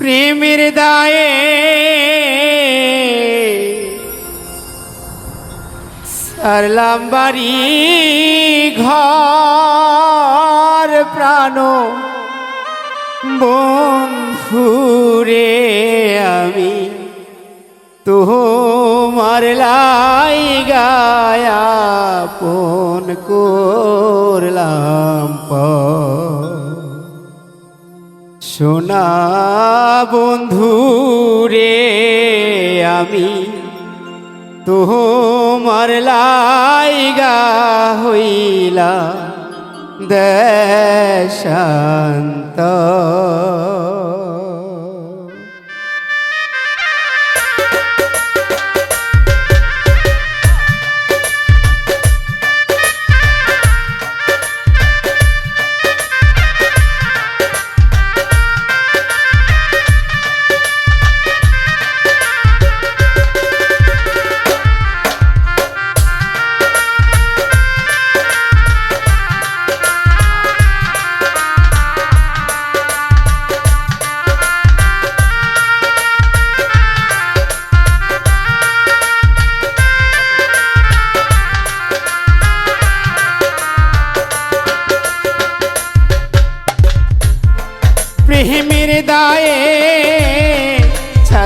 প্রেমের দায়ে সারলাম বাড়ি ঘর প্রাণ। বন্ধুরে আমি তোমার লাই গায়া পন করলাম পর সোনা বন্ধু রে আমি তোমার লাইগা হইলা দেশান্ত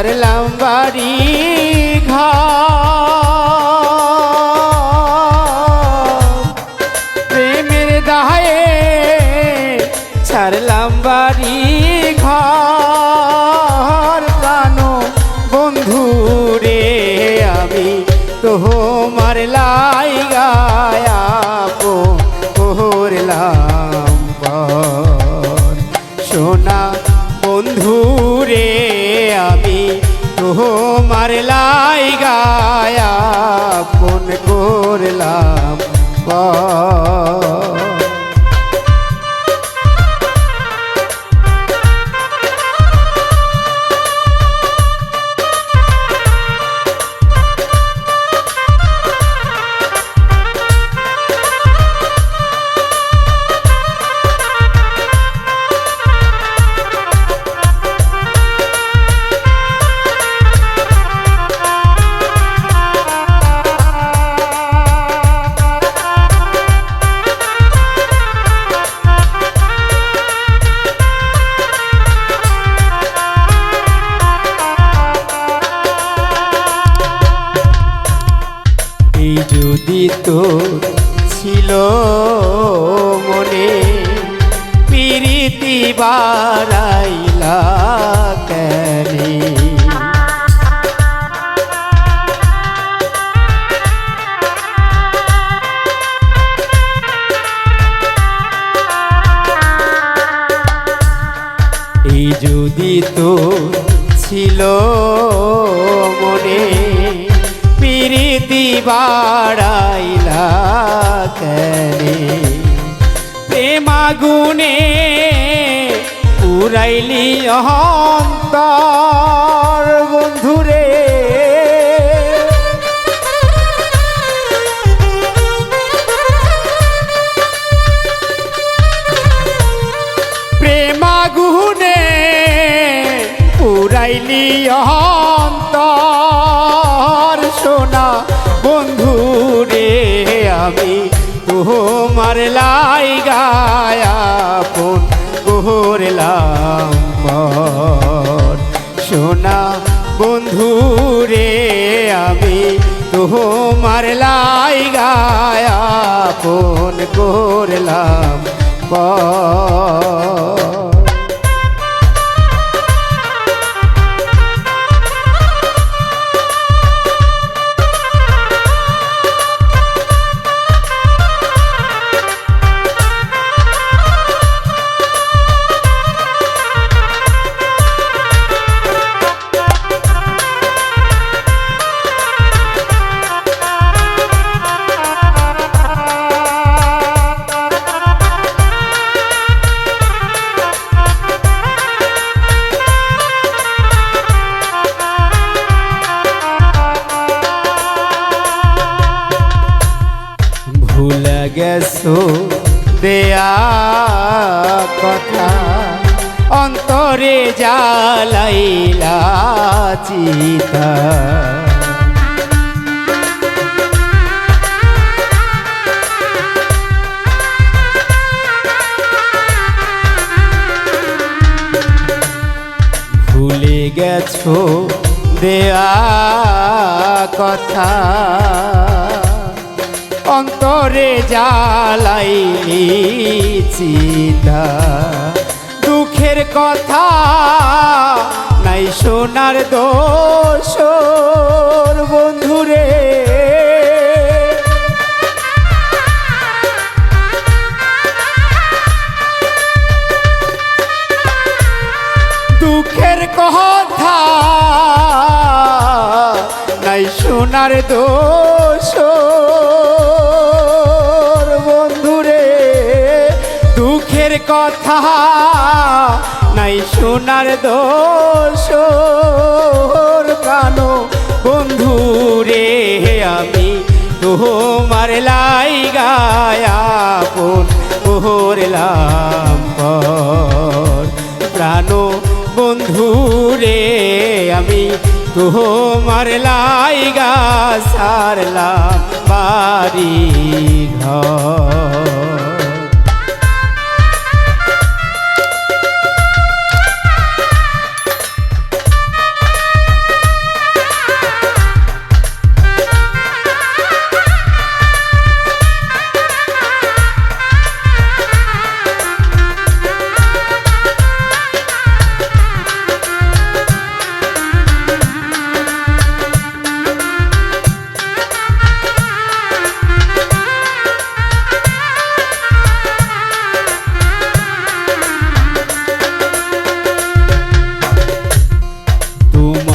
ছাড়লাম বাড়ি ঘর। প্রেমের দায়ে ছাড়লাম বাড়ি ঘর। প্রাণ বন্ধু রে, আমি তো তোমার লাই গায়া করলাম বর সোনা তোমার লাই গায়া কোন করলাম বর তো বাড়াইলা কেনে? প্রেমাগুনে উড়াইলি অহন্তর বন্ধুরে। আমি তোমার লাই গায়া ফোন করলাম সোনা বন্ধু রে আমি তোমার লাই গায়া ফোন করলাম পর গেছো দেয়া কথা। অন্তরে জ্বালাইলা চিতা। ভুলে গেছো দেয়া কথা। অন্তরে জ্বালাইলি চিতা দুঃখের কথা নাই সোনার দোষ বন্ধুরে। দুঃখের কথা নাই সোনার দোষ কথা নাই সোনার দোষ বন্ধু বন্ধুরে আমি তোমার লাই গায়াপন করলাম পর। বন্ধু বন্ধুরে আমি তোমার লাইগা সারলাম বাড়ি ঘর।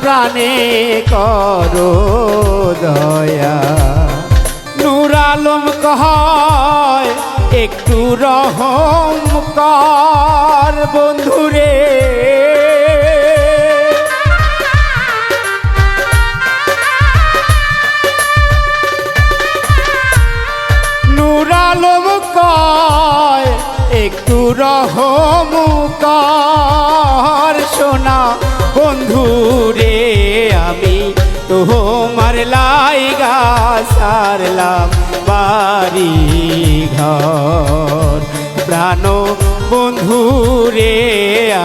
প্রাণে করো দয়া। নূর আলম কয়, একটু রহম কর বন্ধুরে। নূর আলম কয়, একটু রহম কর সোনা বন্ধু। তোমার লাইগা সারলাম বাড়ি ঘর। প্রাণ বন্ধু রে,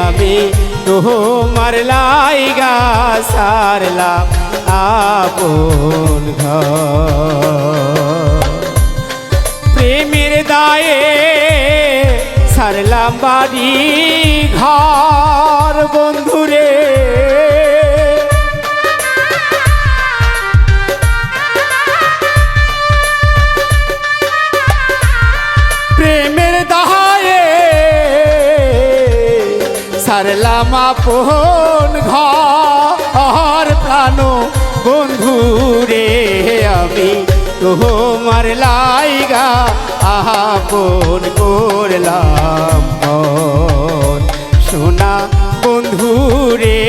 আমি তোমার লাইগা সারলাম আপন ঘর। প্রেমের দায়ে সারলাম বাড়ি ঘর বন্ধুরে আপন ঘর প্রাণ বন্ধুরে আমি, তোমার লাইগা আপন করলাম। সোনা বন্ধুরে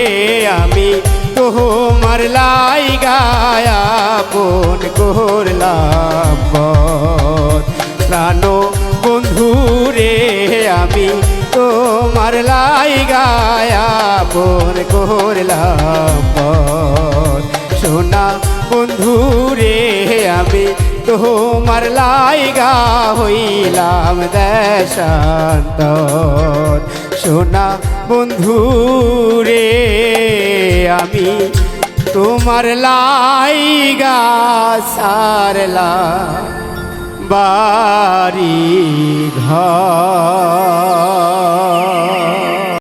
আমি, তোমার লাইগা আপন করলাম মন। বন্ধু রে আমি তোমার লাইগা আপন করলাম। সোনা বন্ধুরে আমি তোমার লাইগা হইলাম দেশান্তর সোনা বন্ধুরে আমি তোমার লাইগা সারলাম বাড়ি ঘর।